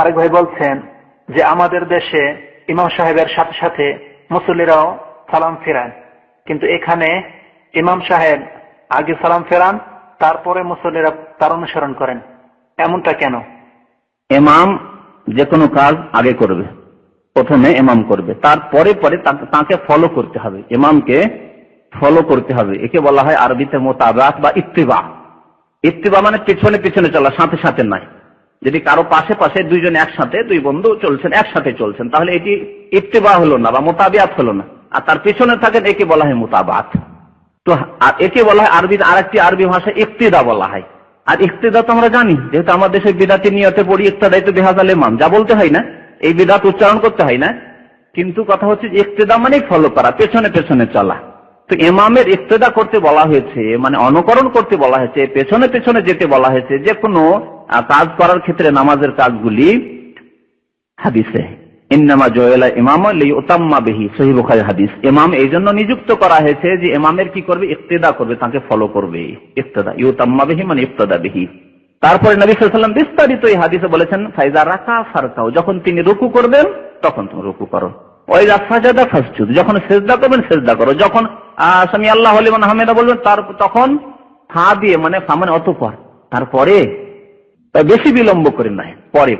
আরেক ভাই বলছেন যে আমাদের দেশে ইমাম সাহেবের সাথে সাথে মুসল্লিরাও সালাম ফেরান। কিন্তু এখানে ইমাম সাহেব আগে সালাম ফেরান, তারপরে মুসল্লিরা তার অনুসরণ করেন। এমনটা কেন? এমাম যে কোনো কাজ আগে করবে, প্রথমে এমাম করবে, তারপরে পরে তাকে- ফলো করতে হবে। ইমামকে ফলো করতে হবে। একে বলা হয় আরবিতে মোতাবাত বা ইত্তিবা। ইত্তিবা মানে পিছনে পিছনে চলা, সাথে সাথে নাই যদি কারও পাশে পাশে দুইজন একসাথে, দুই বন্ধু চলছেন, একসাথে চলছেন, তাহলে এটি ইত্তিবা হলো না বা মোতাবিয়াত হলো না। আর তার পিছনে থাকেন একে বলা হয় মোতাবাত। তো আর একে বলা হয় আরবি, আরেকটি আরবি ভাষা ইক্তিদা বলা হয়। আর ইক্তিদা তো আমরা জানি, যেহেতু আমার দেশে বিদাতি নিয়তে পড়ি ইত্তাদাই তো বেহাজাল ইমাম যা বলতে হয় না, এই বিদাত উচ্চারণ করতে হয় না। কিন্তু কথা হচ্ছে যে ইক্তিদা মানে ফলো করা, পেছনে পেছনে চলা। তো এমামের ইক্তেদা করতে বলা হয়েছে মানে অনুকরণ করতে বলা হয়েছে, পেছনে পেছনে যেতে বলা হয়েছে, যে কোনো কাজ করার ক্ষেত্রে নামাজের কাজগুলি হাদিসে। ইন্নামা জয়েলা ইমাম ওতাম্মা বেহি সহি বুখারী হাদিস। ইমাম এই জন্য নিযুক্ত করা হয়েছে যে ইমামের কি করবে? ইক্তেদা করবে, তাকে ফলো করবে। ইক্তেদা, ইউতাম্মা বেহি মানে ইফতাদা বেহি। তারপরে নবী বিস্তারিত এই হাদিসে বলেছেন, ফাইজা রাকা ফারকাও যখন তিনি রুকু করবেন, তখন তুমি রুকু করো। ওই সাজাদা ফাসজুদ যখন সেজদা করবেন, সেজদা করো। যখন সামি আল্লাহ আলিমান হামেদা বলবেন, তার, তখন ফা দিয়ে মানে ফা মানে অতপর। তারপরে বেশি বিলম্ব করে নয় পরে।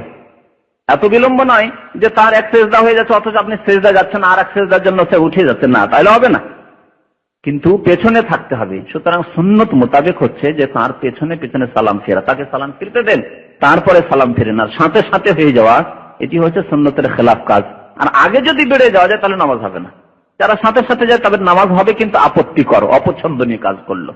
এত বিলম্ব নয় যে তার এক সেজদা হয়ে যাচ্ছে, অথচ আপনি সেজদা যাচ্ছেন, আর এক সেজদার জন্য সে উঠে যাচ্ছে। না তাহলে হবে না। কিন্তু পেছনে থাকতে হবে। সুতরাং সুন্নত মোতাবেক হচ্ছে যে তার পেছনে পেছনে সালাম ফেরা। তাকে সালাম ফিরতে দেন, তারপরে সালাম ফিরেন। আর সাথে সাথে হয়ে যাওয়া, এটি হচ্ছে সুন্নতের খেলাফ কাজ। আর আগে যদি বেড়ে যাওয়া যায়, তাহলে নামাজ হবে না। যারা সাথে সাথে যায়, তাদের নামাজ হবে, কিন্তু আপত্তিকর, অপছন্দনীয় কাজ করল,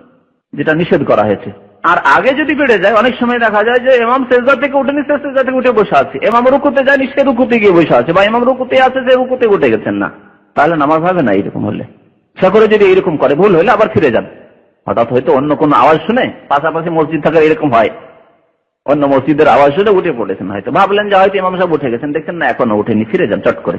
যেটা নিষেধ করা হয়েছে। আর আগে যদি বেড়ে যায়, অনেক সময় দেখা যায় যে এমাম সেজদা থেকে উঠেনি, সে সেজদা থেকে উঠে বসে আছে। এমাম রুকুতে যায়নি সে রুকুতে গিয়ে বসে আছে। বা এমাম রুকুতে আছে সে রুকুতে উঠে গেছেন না। তাহলে নামাজ হবে না এরকম হলে। সে করে যদি এরকম করে, ভুল হলে আবার ফিরে যান। হঠাৎ হয়তো অন্য কোনো আওয়াজ শুনে পাশাপাশি মসজিদ থাকার এরকম হয়। অন্য মসজিদের আওয়াজ শুনে উঠে পড়েছেন হয়তো। ভাবলেন যে হয়তো ইমাম সাহেব উঠে গেছেন, দেখছেন না, এখনও উঠেনি, ফিরে যান চট করে।